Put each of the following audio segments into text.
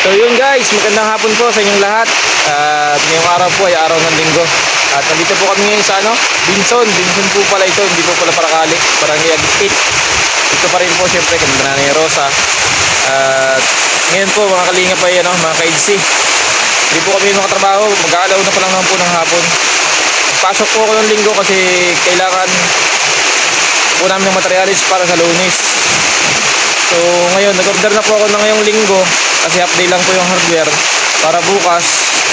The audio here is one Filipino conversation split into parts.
So yun guys, magandang hapon po sa inyong lahat. At ngayong araw po ay araw ng linggo. At nandito po kami ngayon sa ano, Binson. Binson po pala ito, hindi po pala Parakali. Barangay Agipit. Ito pa rin po syempre kami Nanay Rosa. At ngayon po mga kalinga pa yan, mga ka-EDC. Hindi po kami makatrabaho, mag-aalaw na pa lang naman po ng hapon. Pasok po ako ng linggo kasi kailangan po namin ng materialis para sa lunis. So ngayon, nag-order na po ako ng ngayong linggo kasi update lang po yung hardware para bukas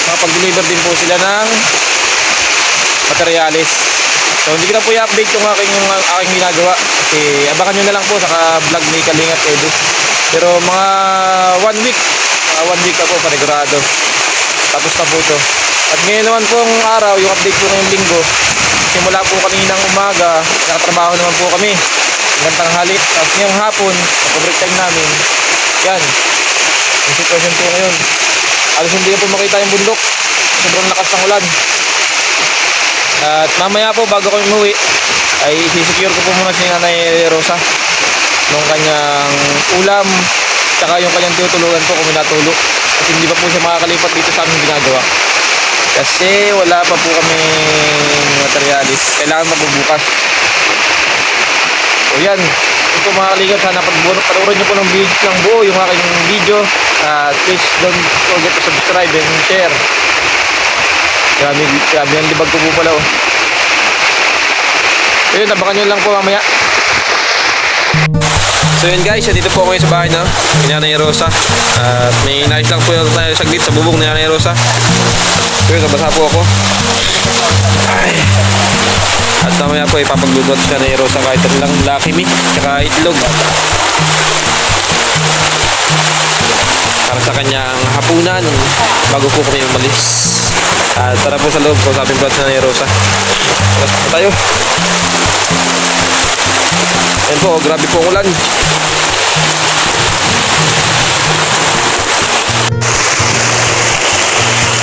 makapag-deliver din po sila ng materialis. So hindi ko na po i-update yung aking, yung aking ginagawa kasi abangan nyo na lang po sa vlog ni Kalingat Edu. Pero mga one week, mga one week ako panigurado. Tapos na po ito. At ngayon naman pong araw, yung update po ngayong linggo, simula po kaninang umaga, nakatrabaho naman po kami hanggang tanghali. Tapos ngayong hapon, pag-break time namin, yan, yung sitwasyon po ngayon. Alas hindi na po makita yung bundok. Sobrang lakas ng ulan. At mamaya po, bago kami umuwi, ay sisecure ko po muna si Nanay Rosa nung kanyang ulam, tsaka yung kanyang tutulugan po kung may natulo. Kasi hindi pa po siya makakalipat dito sa aming ginagawa. Kasi wala pa po kami materialis. Kailangan pa po bukas. So yan. Ito mga kalingap, sana pag panoorin nyo po ng, video, ng buo yung aking video. At please don't forget to subscribe and share. Grabe, grabe ang libag ko po pala oh. So yun, abangan nyo lang po mamaya. So yun guys, dito po ako ngayon sa bahay na ni Nanay Rosa. At may nais lang po tayo saglit sa bubong ni Nanay Rosa. So yun, nabasa po ako. Ay. At mamaya po ipapagluto at si Nanay Rosa kahit lang me, tsaka itlog. Para sa kanyang hapunan bago po kami umalis. At tara po sa loob, kausapin po at si Nanay Rosa. Tara po tayo. Ayun po, grabe po ulan.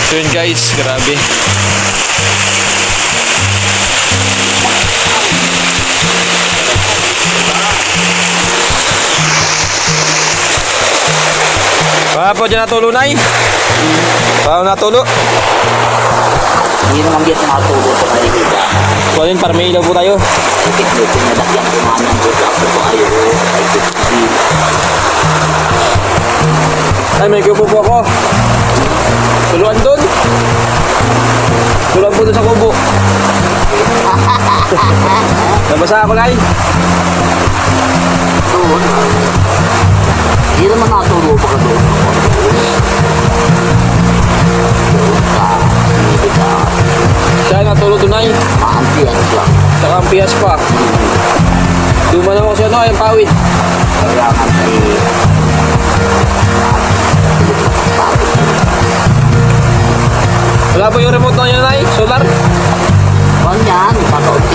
So yun guys, grabe. Po dyan natulo na eh. Baka natulo. Hindi naman yan nakatulog sa kanila. So yun, para may ilaw po tayo. Ito pinalakyan ko nga ng buta ko po ayaw. Ay, may kubo po ako. Tuluan doon. Tuluan po doon sa kubo. Nabasa ako na eh. Doon. Hindi naman nakatulog pa ka doon. Doon ka. Hindi ka. Siya natulog doon ay. Maampiyan lang. Saka ang piyas pa. Duma naman ko siya no, ay pawid. Kailangan ay Wala po yung remote na yun ay, solar. Kung yan, pakaunting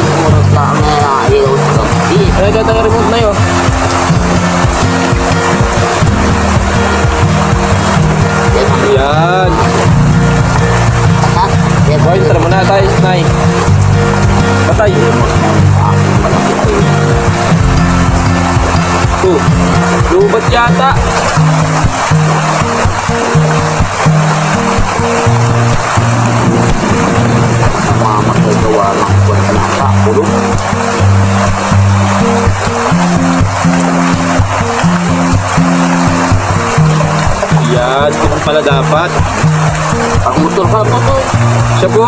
lubat yata. mamatay gawa ng buwan na nakakulong. Yan, kung pala dapat. Ang motor ka pa to. Siya po.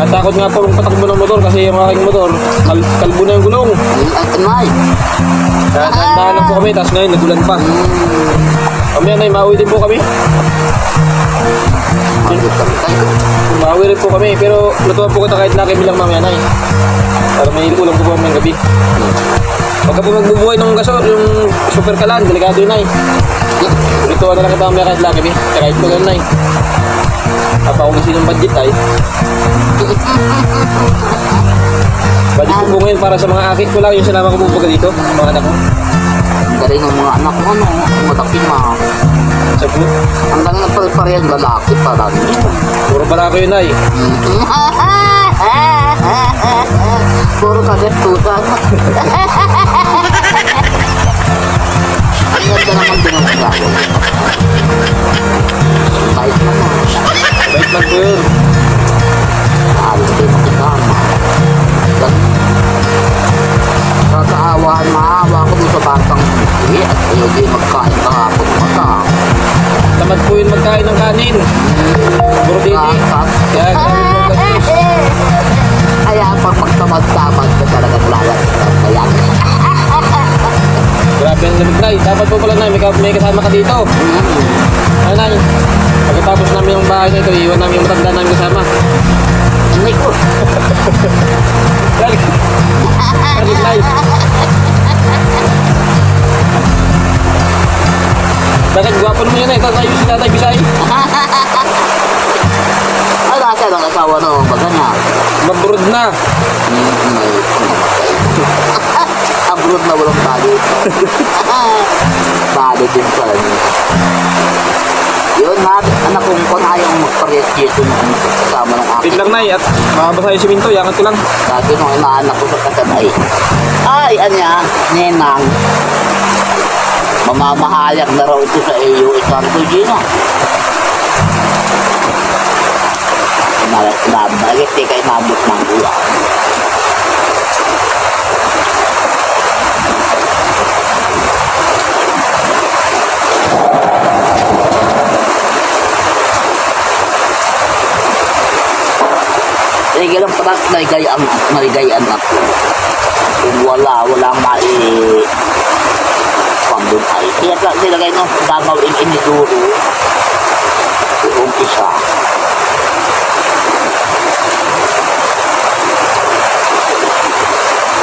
Natakot nga po ang patakbo ng motor kasi yung aking motor, kal kalbo na yung gulong. Ay, ay, tinay. Nandahan lang po kami, tapos ngayon nagulan pa. Mamaya na, mauwi din po kami. Kami. Mauwi rin po kami, pero lutuan po kita kahit nakimi lang mamaya na eh. Para may ulam po po kami ng gabi. Pagka po magbubuhay ng gasol, yung super kalan, delikado yun ay. Lutuan na lang kita mamaya kahit laki, kahit po ganun ay. Papakulisin yung budget ay. Bali ko ngayon para sa mga akit ko lang yung sinama ko pupunta dito, mga anak ko. Dari ng mga anak ko, ano, matakin ma. Sa po? Ang dami ng pagparihan, lalaki pa lang. Puro pala kayo, Nay. Puro kagat tutan. Ingat ka naman din ang pagkakot. Bait man. Bait man po yun. Kanin. Puro didi. Kaya grabe po ang gastos. Kaya pag magtamad-tamad ka talaga lalat kaya Grabe ang lamig na Dapat po pala na may, ka- may kasama ka dito. Ano na Pagkatapos namin yung bahay na ito, iwan namin yung matanda namin kasama. Hindi ko. Galing. Gwapo naman yun eh. Tatayo si Tatay Bisay. Ay, nasa ng asawa no, baga na. Mabrod na. Abroad na walang bali. bali din pala niya. Yun nga, anak kong ko na yung magparehas dito nung kasama ng akin. Wait lang na at makabasa yung siminto. Yangat ko lang. Dati nung inaanak ko sa kasanay. Ay, anya, nenang. Mamamahayag na raw ito sa iyo, Santo Gina. Nabalik, di kayo nabot ng ulan. Sige lang pala, naligayan, naligayan ako. Kung wala, walang mai pambun ay. Kaya ka nilagay ng damaw in iniduro. Yung isa.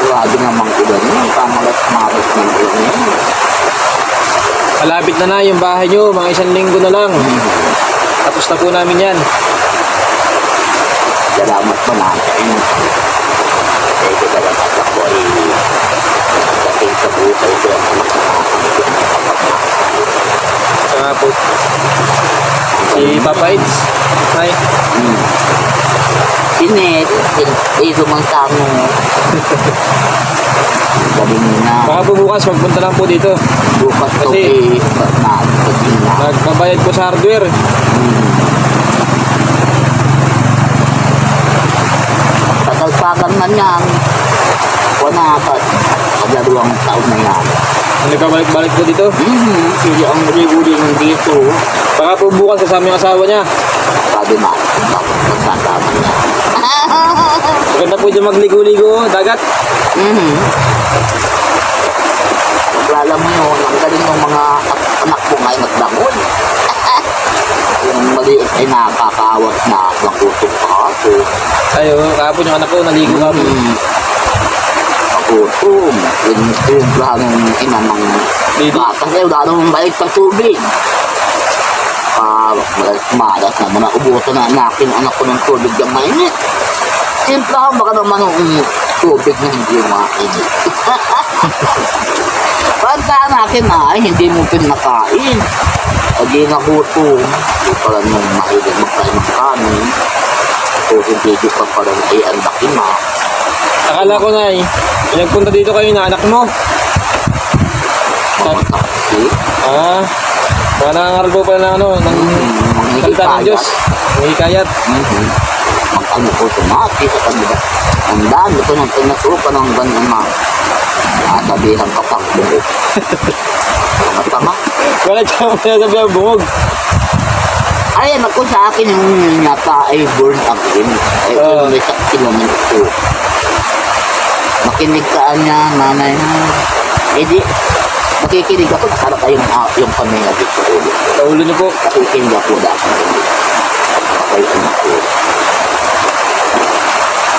Grabe namang ulan yun. Pamalas-malas ng ulan yun. Malapit na na yung bahay nyo. Mga isang linggo na lang. Tapos na po namin yan. Salamat po na sa inyo. Kasi ko talaga ako ay dating sa buhay ko ang po. Si Papa Ids. Hi. Hmm. Sinet, ito mang tamo. Galing na. Baka po bukas magpunta lang po dito. Bukas to Kasi- na, kasi na. Nagbabayad po sa hardware. Tatalpagan man yan. Wala pa. Paglaruang taon na yan. Nagkabalik-balik po dito. Hmm, sili ang uli-uli nandito. Baka po bukas kasama yung asawa niya. Sabi na, magsasama niya. Maganda po dyan magligo-ligo. Dagat. Mhm. Wala mo yun, ang galing ng mga anak ko ngayon nagbangon. yung maliit ay nakakaawas na nakutok pa ako. Ayo, kahapon yung anak ko naligo kami. Hmm. Nakutom. Yung yung plano ng ina ng bata. Kasi wala namang balik sa tubig. Ah, malas na muna ubusan na nakin anak ko ng tubig yung mainit. Simplahan baka naman ng tubig na hindi mainit. Pagka natin na ay hindi mo pinakain. O di nakutom. Di pala nung mahilig magkain ng kanin. O hindi di pa pala ay ang laki na. Akala ko na eh. Pinagpunta dito kayo na anak mo. Mga. Ah. Baka nangangaral po pala ng ano, ng salita ng Diyos. Ng hikayat. Mag-ano ko tumati sa kanila. Ang dami ko nang pinatupan ng ganyan na sasabihan ka pang buhok. Mga tama. Wala siya mo sabi ang bungog. Ay, ako sa akin yung yata ay born again. Ay, uh, may sa kilometro. Makinig ka niya, nanay na. Eh di, makikinig ako, nakala kayong uh, yung pamilya dito ulit. Sa ulo niyo po. Nakikinig ako dati. Okay, anak ko.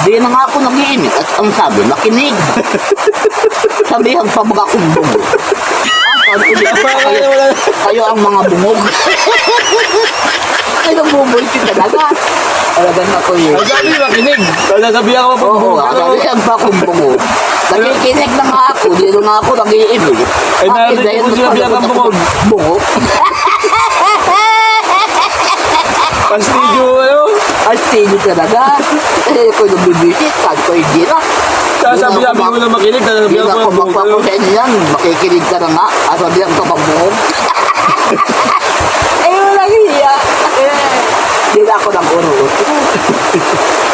Di na nga ako nag-iimik at ang sabi, makinig. Sabihan pa mga akong ko, "Di ba kayo, kayo ang mga bungog. Ay, nang bungog si talaga. Talagang ako yun. Ang sabi makinig. Kaya sasabihan ka pa po Oo, bungog. oh, sabihan pa akong bungog. Nakikinig na nga ako, di na ako nag-iimik. Ay, narinig ko sinabihan kang bungog. Bungog? Pastidyo, ano? Sino talaga? Eh, ako nung bibisit, sabi ko, hindi na. Sasabi sabi ko na makinig. Na ko ako ng bungog. magpapos sa inyo yan. Makikinig ka na nga. Ah, sabi ang kapag buhog. Ay, walang hiya. Eh, Hindi na ako nang urot.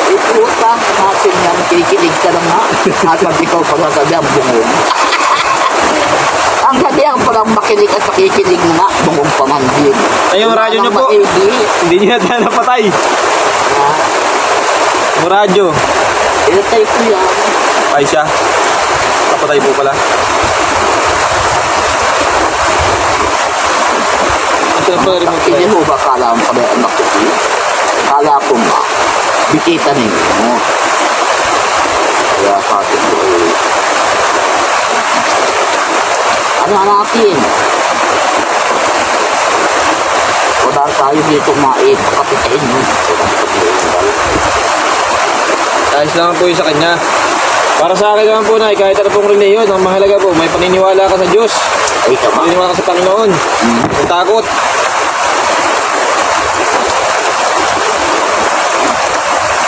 Iputa natin yan. Kikilig ka na nga. Nasabi ko pag sabi ang bungong. Ang sabi ang parang makinig at makikinig nga. Bungong pa man din. Ay, yung radyo niyo po. Hindi niya tayo napatay. Ah, radyo. Ilatay ko yan. Ay siya. Napatay po pala. Yung remote Hindi play. mo ba kala mo kami anak ko? Kala ko nga. Bikita ninyo. Kaya sabi ko eh. Ano natin? Wala tayo dito maipakapitain mo. Wala Ayos lang po yun sa kanya. Para sa akin naman po na, kahit ano pong reliyon, ang mahalaga po, may paniniwala ka sa Diyos. Ay, tama. Paniniwala ka sa Panginoon. Hmm. Ang takot.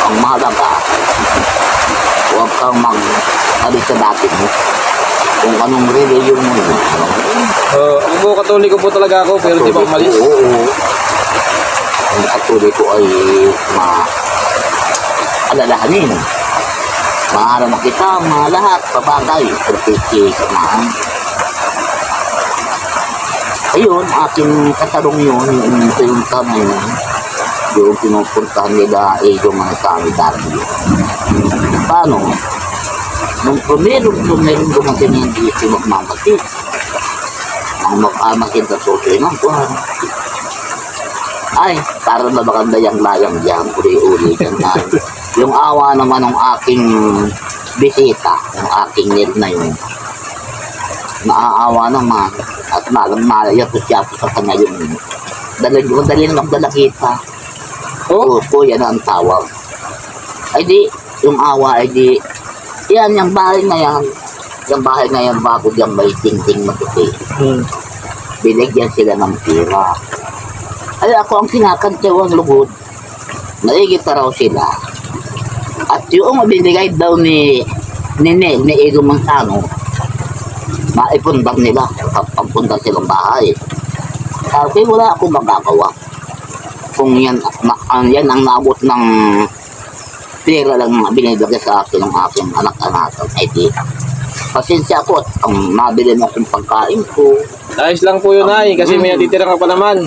Ang mahalaga, huwag kang mag sabi sa dati mo. Kung anong religion mo yun. Uh, ako po, katoliko po talaga ako, pero di ba umalis? Oo, oo. Ang katuloy ko ay ma alalahanin. Maara na kita, mga lahat, pabagay, perfecti, samahan. Ayun, aking katarong yun, yung yung tama yun, yung pinupuntahan nila ay yung mga kami dati. Paano? Nung primero, primero dumating yung dito magmamatid. Ang mag-amakin sa susoy ng buwan. Ay, para na maganda yung layang diyan, uli-uli dyan na. yung awa naman ng aking bisita, yung aking nil na yun. Naaawa naman at malang malaya ko siya po sa kanya yung dali, dali na magdala kita. Oh, Oh, kuya na ang tawag. Ay di, yung awa ay di, yan, yung bahay na yan, yung bahay na yan, bago yung may ting-ting matuti. hmm. binigyan sila ng pira. Ay ako ang kinakantewang lugod. Naigit pa raw sila. Yung binigay daw ni ni Nel, ni Edo Mansano, maipundang nila, pagpunta silang bahay. Sabi, wala akong magagawa. Kung yan, ma, ang, yan ang naabot ng pera lang na binibigay sa akin ng aking anak-anak, ay di, pasensya ako at ang nabili mo akong pagkain ko, Ayos lang po yun ay, kasi may Mm. natitira ka pa naman.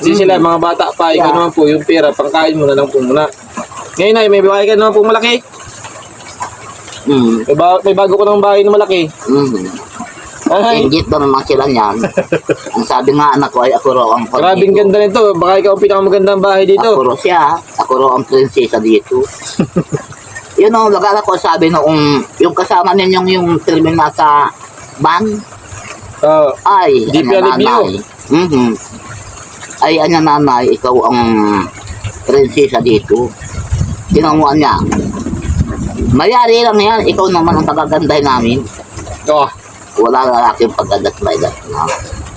Kasi sila, mga bata pa, ikaw Yeah. naman po, yung pera, pangkain mo na lang po muna. Ngayon ay, may bahay ka naman po malaki. Mm. May, ba- may bago ko ng bahay na malaki. Mm. Ay, Ingit na naman sila niyan. ang sabi nga anak ko ay ako raw ang grabing ganda nito. Baka ikaw ang pinakamagandang bahay Ako dito. raw siya. Ako raw ang prinsesa dito. Yun ang lugar ko sabi noong yung kasama ninyong yung filming nasa van Oh, ay Deep anya Valley nanay. Mhm. Ay anya nanay, ikaw ang prinsesa dito. Tinamuan niya. Mayari lang yan, ikaw naman ang tagagandahin namin. oh. Wala lalaking paggandat may gat na.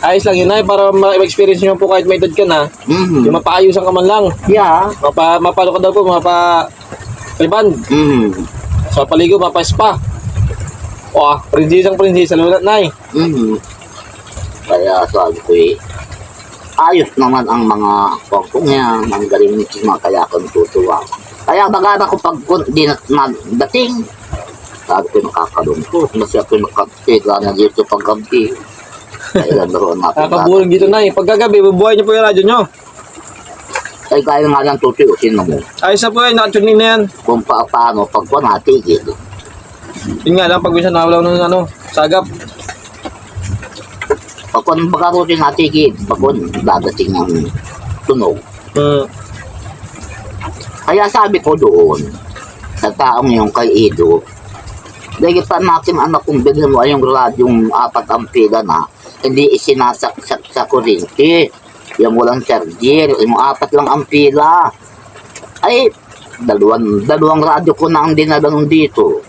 Ayos lang yun ay, para ma-experience nyo po kahit may edad ka na. Mhm. Yung mapaayusan ka man lang. Yeah. Mapa, mapalo ka daw po, mapa... Kalban. Mhm. Sa paligo, mapa spa. Oh, prinsesang prinsesa, lulat na eh. Mhm. Kaya sabi ko eh, ayos naman ang mga pangkong yan, ang galing ni Chima, kaya ako natutuwa. Kaya baga ko pag di na dating, sabi ko nakakalungkot, kasi ako nakatiga na dito pag gabi. Kaya naroon natin. Nakakabuling dito na eh. Pagkagabi, bubuhay nyo po yung radyo nyo. Ay kaya nga lang tutuusin mo Ayos na po yan, nakatuning na yan. kung pa paano pag po natigil. Yun nga lang, pag minsan nawalaw ng ano, sagap. Pag kung baga rutin natigil, pag kung dadating ang tunog. Hmm. Kaya sabi ko doon, sa taong yung kay Edo, dahil pa natin anak kong bilhin mo ay yung radyong apat ang pila na, hindi isinasaksak sa kurinti. Yung walang charger, yung apat lang ang pila. Ay, dalawang, dalawang radyo ko na ang dinala nung dito.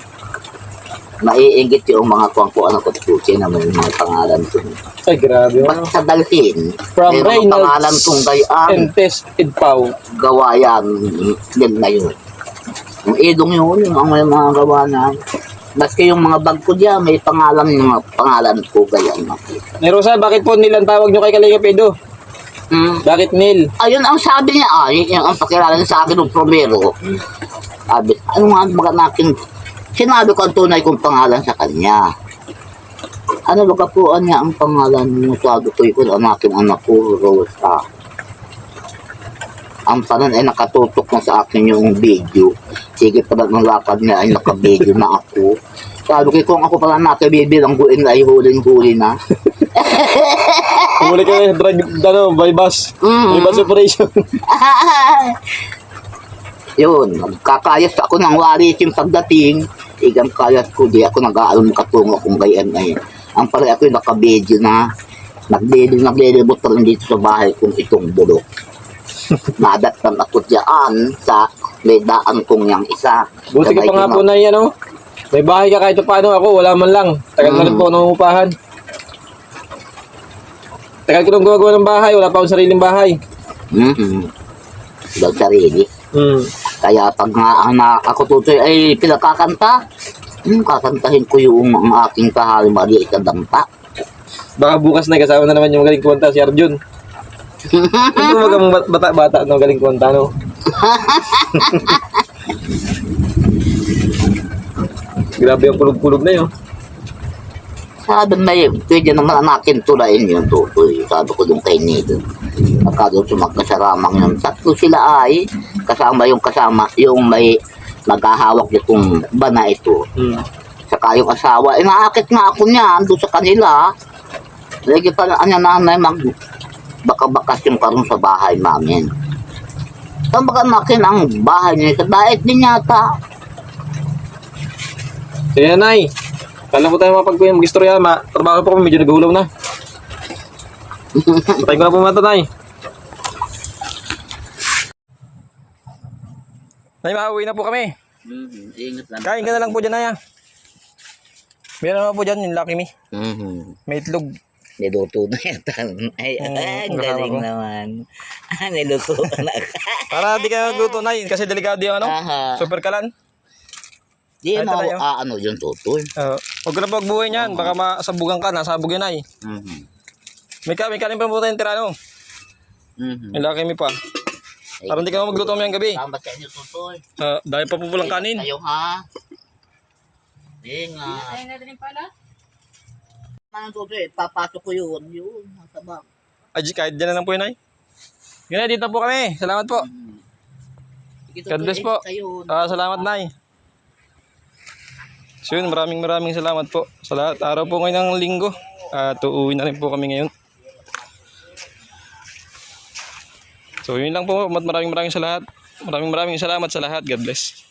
Naiingit yung mga kuwang ko anak ko tusi na may mga pangalan ko. Ay, grabe. Ba't Ano. sa dalhin, From may mga pangalan Reynolds kong gayaan and Test Idpaw. gawa yan, yan na yun. Yung idong yun, yung ang may mga gawa na. Maski yung mga bag ko dyan, may pangalan, yung mga pangalan ko ganyan. Ni Rosa, bakit po nilang tawag nyo kay Kalinga Pedo? Hmm. Bakit Neil? Ayun ang sabi niya, ay, yung ang pakilala niya sa akin ng promero. Sabi, ano nga ba Sinabi ko ang tunay kong pangalan sa kanya. Ano ba po niya ang pangalan mo? Sabi ko yun ang aking anak ko, Rosa. Ang panan ay nakatutok na sa akin yung video. Sige pala ng lakad niya ay nakabideo na ako. Sabi ko, kung ako pala nakibibilangguin na ay huling-huli na. Umuli ka na drag, ano, by bus. Mm. By bus operation. Yun, nagkakayas ako ng waris yung pagdating. Igang kayas ko, di ako nag-aalam katungo kung gayan na yun. Ang pala ako yung nakabidyo na naglilib, naglilibot pa rin dito sa bahay kong itong bulok. Nadatang ako dyan sa may daan kong yang isa. Buti ka pa nga po na- na ano. May bahay ka kahit paano ako, wala man lang. Tagal na rin Mm. po ako nangungupahan. Tagal ko nang gumagawa ng bahay, wala pa akong sariling bahay. Mhm. Daw sarili. Hmm. Kaya pag nga na ako tutoy ay pinakakanta, hmm, kakantahin ko yung ang aking kahal maliit na dampa. Baka bukas na kasama na naman yung magaling kumanta si Arjun. Ito magang bat- bata-bata no galing kumanta no. Grabe ang kulog-kulog na yun. Sabi may, pwede naman anakin tulayin yung tutoy. Sabi ko doon kay Nido. Pagka sumagkasaramang yung tatlo sila ay kasama yung kasama, yung may maghahawak nitong bana ito. Hmm. Saka yung asawa, eh naakit nga ako niyan doon sa kanila. Lagi pa anya nanay mag baka-bakas yung karon sa bahay namin. Saan baka nakin ang bahay niya? Sa daet din yata. Sige nanay. Kala ko tayo mapagkuhin mag-istorya, ma trabaho pa kami, medyo nagulaw na. Patay ko na po mata, nay. Nay, makauwi na po kami. Mm-hmm. Ingat lang. Kain ka na lang po dyan, nay. ah. Meron naman po dyan, yung Lucky Me. Mm-hmm. May itlog. Niluto na yata. Ay, Oo, ang galing ko. naman. Ah, niluto na. Para di ka magluto, nay. Kasi delikado yung ano. Aha. Super kalan. Di Ay, mo, tayo. ah, ano yung tutoy. Uh, huwag ka na pagbuhay niyan. Baka masabugan ka, nasabog yun, nay. Mm-hmm. May, ka, may kanin pa po tayong tirano. Mm-hmm. May Lucky Me pa. Para hindi ka na magluto mamayang gabi. Tama sa inyo, tutoy. Uh, dahil pa po pulang kanin. Kayo, ha? Ingat. Ayun na rin pala. Anong tutoy? Papasok ko yun. Yun, nasa bag. Ay, kahit dyan na lang po yun, ay. Yun na, dito po kami. Salamat po. Sige, God bless po. kayo. Ah, salamat, Nay. So yun, maraming maraming salamat po sa lahat. Araw po ngayon ng linggo. At uuwi na rin po kami ngayon. So yun lang po. Maraming maraming sa lahat. Maraming maraming salamat sa lahat. God bless.